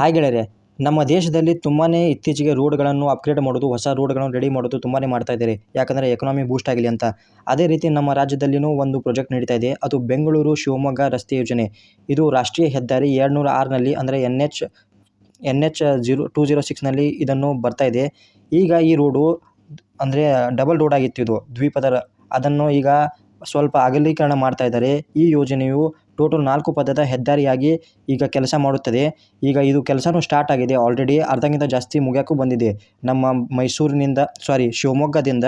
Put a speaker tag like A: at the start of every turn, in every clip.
A: Hi ಗೆಳೆಯರೆ, ನಮ್ಮ ದೇಶದಲ್ಲಿ ತುಂಬಾ ಇತ್ತೀಚೆಗೆ ರೋಡ್ಗಳನ್ನು ಅಪ್ಗ್ರೇಡ್ ಮಾಡೋದು, ಹೊಸ ರೋಡ್ಗಳನ್ನು ರೆಡಿ ಮಾಡೋದು ತುಂಬಾ ಮಾಡ್ತಾ ಇದ್ದಾರೆ. ಯಾಕಂದರೆ ಎಕನಾಮಿ ಬೂಸ್ಟ್ ಆಗಲಿ ಅಂತ. ಅದೇ ರೀತಿ ನಮ್ಮ ರಾಜ್ಯದಲ್ಲಿನೂ ಒಂದು ಪ್ರಾಜೆಕ್ಟ್ ನಡೀತಾ ಇದೆ. ಅದು ಬೆಂಗಳೂರು ಶಿವಮೊಗ್ಗ ರಸ್ತೆ ಯೋಜನೆ. ಇದು ರಾಷ್ಟ್ರೀಯ ಹೆದ್ದಾರಿ ಎರಡುನೂರ ಆರನಲ್ಲಿ ಅಂದರೆ N H N H zero two zero ಸಿಕ್ಸ್ನಲ್ಲಿ ಇದನ್ನು ಬರ್ತಾ ಇದೆ. ಈಗ ಈ ರೋಡು ಅಂದರೆ ಡಬಲ್ ರೋಡ್ ಆಗಿತ್ತು ಇದು ದ್ವೀಪದ ಅದನ್ನು ಈಗ ಸ್ವಲ್ಪ ಅಗಲೀಕರಣ ಮಾಡ್ತಾ ಇದ್ದಾರೆ. ಈ ಯೋಜನೆಯು ಟೋಟಲ್ ನಾಲ್ಕು ಪದದ ಹೆದ್ದಾರಿಯಾಗಿ ಈಗ ಕೆಲಸ ಮಾಡುತ್ತದೆ. ಈಗ ಇದು ಕೆಲಸನೂ ಸ್ಟಾರ್ಟ್ ಆಗಿದೆ. ಆಲ್ರೆಡಿ ಅರ್ಧಕ್ಕಿಂತ ಜಾಸ್ತಿ ಮುಗಿಯೋಕ್ಕೂ ಬಂದಿದೆ. ನಮ್ಮ ಮೈಸೂರಿನಿಂದ ಸಾರಿ ಶಿವಮೊಗ್ಗದಿಂದ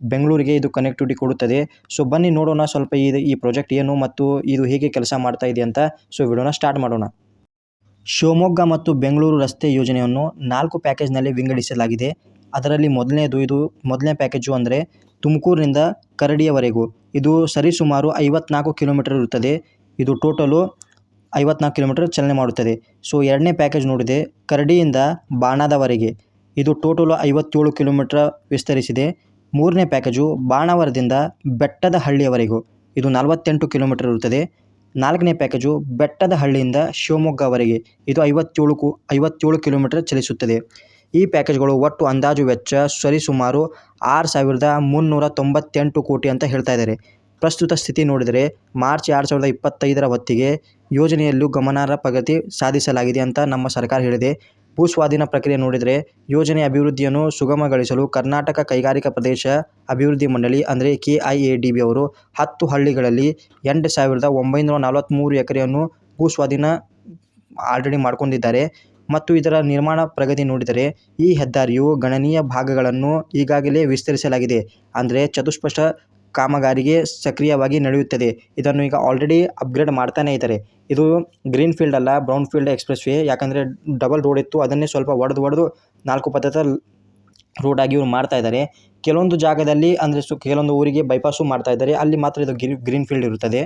A: ಬೆಂಗಳೂರಿಗೆ ಇದು ಕನೆಕ್ಟಿವಿಟಿ ಕೊಡುತ್ತದೆ. ಸೊ ಬನ್ನಿ ನೋಡೋಣ ಸ್ವಲ್ಪ ಇದು ಈ ಪ್ರಾಜೆಕ್ಟ್ ಏನು ಮತ್ತು ಇದು ಹೇಗೆ ಕೆಲಸ ಮಾಡ್ತಾ ಇದೆ ಅಂತ. ಸೊ ವಿಡಿಯೋನ ಸ್ಟಾರ್ಟ್ ಮಾಡೋಣ. ಶಿವಮೊಗ್ಗ ಮತ್ತು ಬೆಂಗಳೂರು ರಸ್ತೆ ಯೋಜನೆಯನ್ನು ನಾಲ್ಕು ಪ್ಯಾಕೇಜ್ನಲ್ಲಿ ವಿಂಗಡಿಸಲಾಗಿದೆ. ಅದರಲ್ಲಿ ಮೊದಲನೇದು ಇದು, ಮೊದಲನೇ ಪ್ಯಾಕೇಜು ಅಂದರೆ ತುಮಕೂರಿನಿಂದ ಕರಡಿಯವರೆಗೂ. ಇದು ಸರಿಸುಮಾರು ಐವತ್ನಾಲ್ಕು ಕಿಲೋಮೀಟರ್ ಇರುತ್ತದೆ. ಇದು ಟೋಟಲು ಐವತ್ನಾಲ್ಕು ಕಿಲೋಮೀಟರ್ ಚಲನೆ ಮಾಡುತ್ತದೆ. ಸೊ, ಎರಡನೇ ಪ್ಯಾಕೇಜ್ ನೋಡಿದೆ. ಕರಡಿಯಿಂದ ಬಾಣದವರೆಗೆ. ಇದು ಟೋಟಲು ಐವತ್ತೇಳು ಕಿಲೋಮೀಟರ್ ವಿಸ್ತರಿಸಿದೆ. ಮೂರನೇ ಪ್ಯಾಕೇಜು ಬಾಣಾವರದಿಂದ ಬೆಟ್ಟದ ಹಳ್ಳಿಯವರೆಗೂ ಇದು ನಲವತ್ತೆಂಟು ಕಿಲೋಮೀಟರ್ ಇರುತ್ತದೆ. ನಾಲ್ಕನೇ ಪ್ಯಾಕೇಜು ಬೆಟ್ಟದ ಹಳ್ಳಿಯಿಂದ ಶಿವಮೊಗ್ಗವರೆಗೆ. ಇದು ಐವತ್ತೇಳು ಕು, ಐವತ್ತೇಳು ಕಿಲೋಮೀಟರ್ ಚಲಿಸುತ್ತದೆ. ಈ ಪ್ಯಾಕೇಜ್ಗಳು ಒಟ್ಟು ಅಂದಾಜು ವೆಚ್ಚ ಸರಿಸುಮಾರು ಆರು ಸಾವಿರದ ಮುನ್ನೂರ ತೊಂಬತ್ತೆಂಟು ಕೋಟಿ ಅಂತ ಹೇಳ್ತಾ ಇದ್ದಾರೆ. ಪ್ರಸ್ತುತ ಸ್ಥಿತಿ ನೋಡಿದರೆ ಮಾರ್ಚ್ ಎರಡು ಸಾವಿರದ ಇಪ್ಪತ್ತೈದರ ಹೊತ್ತಿಗೆ ಯೋಜನೆಯಲ್ಲೂ ಗಮನಾರ್ಹ ಪ್ರಗತಿ ಸಾಧಿಸಲಾಗಿದೆ ಅಂತ ನಮ್ಮ ಸರ್ಕಾರ ಹೇಳಿದೆ. ಭೂಸ್ವಾಧೀನ ಪ್ರಕ್ರಿಯೆ ನೋಡಿದರೆ ಯೋಜನೆ ಅಭಿವೃದ್ಧಿಯನ್ನು ಸುಗಮಗೊಳಿಸಲು ಕರ್ನಾಟಕ ಕೈಗಾರಿಕಾ ಪ್ರದೇಶ ಅಭಿವೃದ್ಧಿ ಮಂಡಳಿ ಅಂದರೆ K I A D B ಅವರು ಹತ್ತು ಹಳ್ಳಿಗಳಲ್ಲಿ ಎಂಟು ಸಾವಿರದ ಒಂಬೈನೂರ ನಲವತ್ತ್ಮೂರು ಎಕರೆಯನ್ನು ಭೂಸ್ವಾಧೀನ ಆಲ್ರೆಡಿ ಮಾಡ್ಕೊಂಡಿದ್ದಾರೆ. ಮತ್ತು ಇದರ ನಿರ್ಮಾಣ ಪ್ರಗತಿ ನೋಡಿದರೆ ಈ ಹೆದ್ದಾರಿಯು ಗಣನೀಯ ಭಾಗಗಳನ್ನು ಈಗಾಗಲೇ ವಿಸ್ತರಿಸಲಾಗಿದೆ. ಅಂದರೆ ಚತುಷ್ಪಥ ಕಾಮಗಾರಿಗೆ ಸಕ್ರಿಯವಾಗಿ ನಡೆಯುತ್ತದೆ. ಇದನ್ನು ಈಗ ಆಲ್ರೆಡಿ ಅಪ್ಗ್ರೇಡ್ ಮಾಡ್ತಾನೇ ಇದ್ದಾರೆ. ಇದು ಗ್ರೀನ್ ಫೀಲ್ಡ್ ಅಲ್ಲ ಬ್ರೌನ್ ಫೀಲ್ಡ್ ಎಕ್ಸ್ಪ್ರೆಸ್ ವೇ ಯಾಕಂದರೆ ಡಬಲ್ ರೋಡ್ ಇತ್ತು. ಅದನ್ನೇ ಸ್ವಲ್ಪ ಒಡೆದು ಒಡೆದು ನಾಲ್ಕು ಪಥದ ರೋಡ್ ಆಗಿ ಇವ್ರು ಮಾಡ್ತಾ ಇದ್ದಾರೆ. ಕೆಲವೊಂದು ಜಾಗದಲ್ಲಿ, ಅಂದರೆ ಸು, ಕೆಲವೊಂದು ಊರಿಗೆ ಬೈಪಾಸು ಮಾಡ್ತಾ ಇದ್ದಾರೆ. ಅಲ್ಲಿ ಮಾತ್ರ ಇದು ಗ್ರೀನ್ ಗ್ರೀನ್ ಫೀಲ್ಡ್ ಇರುತ್ತದೆ.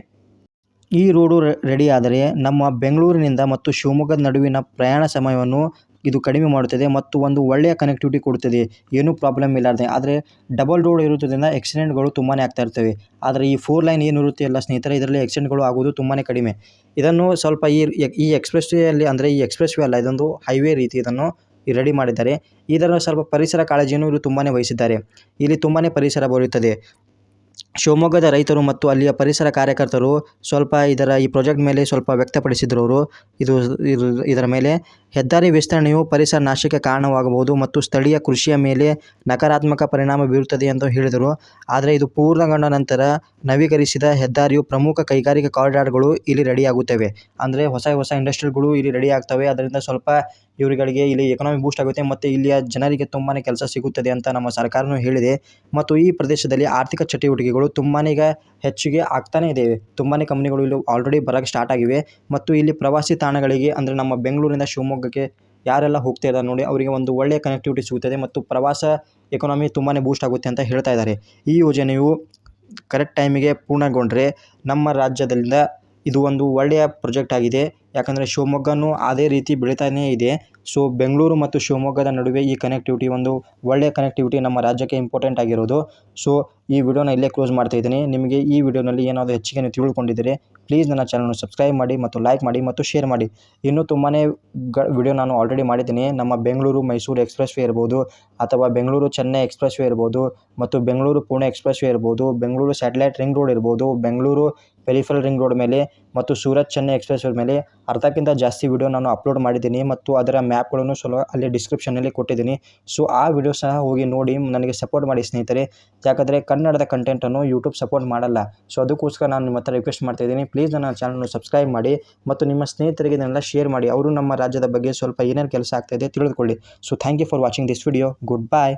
A: ಈ ರೋಡು ರೆಡಿ ಆದರೆ ನಮ್ಮ ಬೆಂಗಳೂರಿನಿಂದ ಮತ್ತು ಶಿವಮೊಗ್ಗದ ನಡುವಿನ ಪ್ರಯಾಣ ಸಮಯವನ್ನು ಇದು ಕಡಿಮೆ ಮಾಡುತ್ತದೆ ಮತ್ತು ಒಂದು ಒಳ್ಳೆಯ ಕನೆಕ್ಟಿವಿಟಿ ಕೊಡುತ್ತದೆ. ಏನೂ ಪ್ರಾಬ್ಲಮ್ ಇಲ್ಲಾರ್ದೆ. ಆದರೆ ಡಬಲ್ ರೋಡ್ ಇರುವುದರಿಂದ ಆಕ್ಸಿಡೆಂಟ್ಗಳು ತುಂಬಾ ಆಗ್ತಾ ಇರ್ತವೆ. ಆದರೆ ಈ ಫೋರ್ ಲೈನ್ ಏನು ಇರುತ್ತೆ ಅಲ್ಲ ಸ್ನೇಹಿತರೆ, ಇದರಲ್ಲಿ ಆಕ್ಸಿಡೆಂಟ್ಗಳು ಆಗೋದು ತುಂಬಾ ಕಡಿಮೆ. ಇದನ್ನು ಸ್ವಲ್ಪ ಈ ಈ ಎಕ್ಸ್ಪ್ರೆಸ್ ವೇಯಲ್ಲಿ ಅಂದರೆ ಈ ಎಕ್ಸ್ಪ್ರೆಸ್ ವೇ ಅಲ್ಲ, ಇದೊಂದು ಹೈವೇ ರೀತಿ ಇದನ್ನು ರೆಡಿ ಮಾಡಿದ್ದಾರೆ. ಇದರ ಸ್ವಲ್ಪ ಪರಿಸರ ಕಾಳಜಿಯನ್ನು ಇವರು ತುಂಬಾ ವಹಿಸಿದ್ದಾರೆ. ಇಲ್ಲಿ ತುಂಬಾ ಪರಿಸರ ಬರುತ್ತದೆ. ಶಿವಮೊಗ್ಗದ ರೈತರು ಮತ್ತು ಅಲ್ಲಿಯ ಪರಿಸರ ಕಾರ್ಯಕರ್ತರು ಸ್ವಲ್ಪ ಇದರ ಈ ಪ್ರಾಜೆಕ್ಟ್ ಮೇಲೆ ಸ್ವಲ್ಪ ವ್ಯಕ್ತಪಡಿಸಿದರು ಅವರು. ಇದು ಇದು ಇದರ ಮೇಲೆ ಹೆದ್ದಾರಿ ವಿಸ್ತರಣೆಯು ಪರಿಸರ ನಾಶಕ್ಕೆ ಕಾರಣವಾಗಬಹುದು ಮತ್ತು ಸ್ಥಳೀಯ ಕೃಷಿಯ ಮೇಲೆ ನಕಾರಾತ್ಮಕ ಪರಿಣಾಮ ಬೀರುತ್ತದೆ ಎಂದು ಹೇಳಿದರು. ಆದರೆ ಇದು ಪೂರ್ಣಗೊಂಡ ನಂತರ ನವೀಕರಿಸಿದ ಹೆದ್ದಾರಿಯು ಪ್ರಮುಖ ಕೈಗಾರಿಕಾ ಕಾರಿಡಾರ್ಗಳು ಇಲ್ಲಿ ರೆಡಿಯಾಗುತ್ತವೆ. ಅಂದರೆ ಹೊಸ ಹೊಸ ಇಂಡಸ್ಟ್ರಿಗಳು ಇಲ್ಲಿ ರೆಡಿ ಆಗ್ತವೆ ಅದರಿಂದ ಸ್ವಲ್ಪ ಇವರುಗಳಿಗೆ ಇಲ್ಲಿ ಎಕನಾಮಿ ಬೂಸ್ಟ್ ಆಗುತ್ತೆ ಮತ್ತು ಇಲ್ಲಿಯ ಜನರಿಗೆ ತುಂಬಾ ಕೆಲಸ ಸಿಗುತ್ತದೆ ಅಂತ ನಮ್ಮ ಸರ್ಕಾರನೂ ಹೇಳಿದೆ. ಮತ್ತು ಈ ಪ್ರದೇಶದಲ್ಲಿ ಆರ್ಥಿಕ ಚಟುವಟಿಕೆಗಳು ತುಂಬಾ ಈಗ ಹೆಚ್ಚಿಗೆ ಆಗ್ತಾನೇ ಇದ್ದೇವೆ ತುಂಬಾ ಕಂಪ್ನಿಗಳು ಇಲ್ಲಿ ಆಲ್ರೆಡಿ ಬರೋಕ್ಕೆ ಸ್ಟಾರ್ಟ್ ಆಗಿವೆ. ಮತ್ತು ಇಲ್ಲಿ ಪ್ರವಾಸಿ ತಾಣಗಳಿಗೆ, ಅಂದರೆ ನಮ್ಮ ಬೆಂಗಳೂರಿನಿಂದ ಶಿವಮೊಗ್ಗಕ್ಕೆ ಯಾರೆಲ್ಲ ಹೋಗ್ತಾ ಇದ್ದಾರೆ ನೋಡಿ, ಅವರಿಗೆ ಒಂದು ಒಳ್ಳೆಯ ಕನೆಕ್ಟಿವಿಟಿ ಸಿಗುತ್ತದೆ ಮತ್ತು ಪ್ರವಾಸ ಎಕನಾಮಿ ತುಂಬಾ ಬೂಸ್ಟ್ ಆಗುತ್ತೆ ಅಂತ ಹೇಳ್ತಾ ಇದ್ದಾರೆ. ಈ ಯೋಜನೆಯು ಕರೆಕ್ಟ್ ಟೈಮಿಗೆ ಪೂರ್ಣಗೊಂಡರೆ ನಮ್ಮ ರಾಜ್ಯದಿಂದ ಇದು ಒಂದು ಒಳ್ಳೆಯ ಪ್ರಾಜೆಕ್ಟ್ ಆಗಿದೆ. ಯಾಕಂದರೆ ಶಿವಮೊಗ್ಗನೂ ಅದೇ ರೀತಿ ಬೆಳೀತಾನೇ ಇದೆ. ಸೊ, ಬೆಂಗಳೂರು ಮತ್ತು ಶಿವಮೊಗ್ಗದ ನಡುವೆ ಈ ಕನೆಕ್ಟಿವಿಟಿ ಒಂದು ಒಳ್ಳೆಯ ಕನೆಕ್ಟಿವಿಟಿ ನಮ್ಮ ರಾಜ್ಯಕ್ಕೆ ಇಂಪಾರ್ಟೆಂಟ್ ಆಗಿರೋದು. ಸೊ, ಈ ವಿಡಿಯೋನ ಇಲ್ಲೇ ಕ್ಲೋಸ್ ಮಾಡ್ತಾ ಇದ್ದೀನಿ. ನಿಮಗೆ ಈ ವಿಡಿಯೋನಲ್ಲಿ ಏನಾದರೂ ಹೆಚ್ಚಿಗೆ ತಿಳ್ಕೊಂಡಿದ್ದರೆ ಪ್ಲೀಸ್ ನನ್ನ ಚಾನಲ್ನ ಸಬ್ಸ್ಕ್ರೈಬ್ ಮಾಡಿ ಮತ್ತು ಲೈಕ್ ಮಾಡಿ ಮತ್ತು ಶೇರ್ ಮಾಡಿ. ಇನ್ನೂ ತುಂಬಾ ಗ ವಿಡಿಯೋ ನಾನು ಆಲ್ರೆಡಿ ಮಾಡಿದ್ದೀನಿ. ನಮ್ಮ ಬೆಂಗಳೂರು ಮೈಸೂರು ಎಕ್ಸ್ಪ್ರೆಸ್ ವೇ ಇರ್ಬೋದು, ಅಥವಾ ಬೆಂಗಳೂರು ಚೆನ್ನೈ ಎಕ್ಸ್ಪ್ರೆಸ್ ವೇ ಇರ್ಬೋದು, ಮತ್ತು ಬೆಂಗಳೂರು ಪುಣೆ ಎಕ್ಸ್ಪ್ರೆಸ್ ವೇ ಇರ್ಬೋದು, ಬೆಂಗಳೂರು ಸ್ಯಾಟಲೈಟ್ ರಿಂಗ್ ರೋಡ್ ಇರ್ಬೋದು, ಬೆಂಗಳೂರು ಪೆರಿಫಲ್ ರಿಂಗ್ ರೋಡ್ ಮೇಲೆ ಮತ್ತು ಸೂರತ್ ಚೆನ್ನೈ ಎಕ್ಸ್ಪ್ರೆಸ್ ರೋಡ್ ಮೇಲೆ. ಅರ್ಧಕ್ಕಿಂತ ಜಾಸ್ತಿ ವಿಡಿಯೋ ನಾನು ಅಪ್ಲೋಡ್ ಮಾಡಿದ್ದೀನಿ ಮತ್ತು ಅದರ ಮ್ಯಾಪ್ಗಳನ್ನು ಸ್ವಲ್ಪ ಅಲ್ಲಿ ಡಿಸ್ಕ್ರಿಪ್ಷನಲ್ಲಿ ಕೊಟ್ಟಿದ್ದೀನಿ. ಸೊ ಆ ವಿಡಿಯೋ ಸಹ ಹೋಗಿ ನೋಡಿ, ನನಗೆ ಸಪೋರ್ಟ್ ಮಾಡಿ ಸ್ನೇಹಿತರೆ. ಯಾಕಂದರೆ ಕನ್ನಡದ ಕಂಟೆಂಟನ್ನು ಯೂಟ್ಯೂಬ್ ಸಪೋರ್ಟ್ ಮಾಡಲ್ಲ. ಸೊ ಅದಕ್ಕೋಸ್ಕರ ನಾನು ನಿಮ್ಮ ಹತ್ರ ರಿಕ್ವೆಸ್ಟ್ ಮಾಡ್ತಾ ಇದ್ದೀನಿ. ಪ್ಲೀಸ್ ನನ್ನ ಚಾನಲ್ನ ಸಬ್ಸ್ಕ್ರೈಬ್ ಮಾಡಿ ಮತ್ತು ನಿಮ್ಮ ಸ್ನೇಹಿತರಿಗೆ ಇದನ್ನೆಲ್ಲ ಶೇರ್ ಮಾಡಿ. ಅವರು ನಮ್ಮ ರಾಜ್ಯದ ಬಗ್ಗೆ ಸ್ವಲ್ಪ ಏನೇನು ಕೆಲಸ ಆಗ್ತಾಯಿದೆ ತಿಳಿದುಕೊಳ್ಳಿ. So thank you for watching this video good bye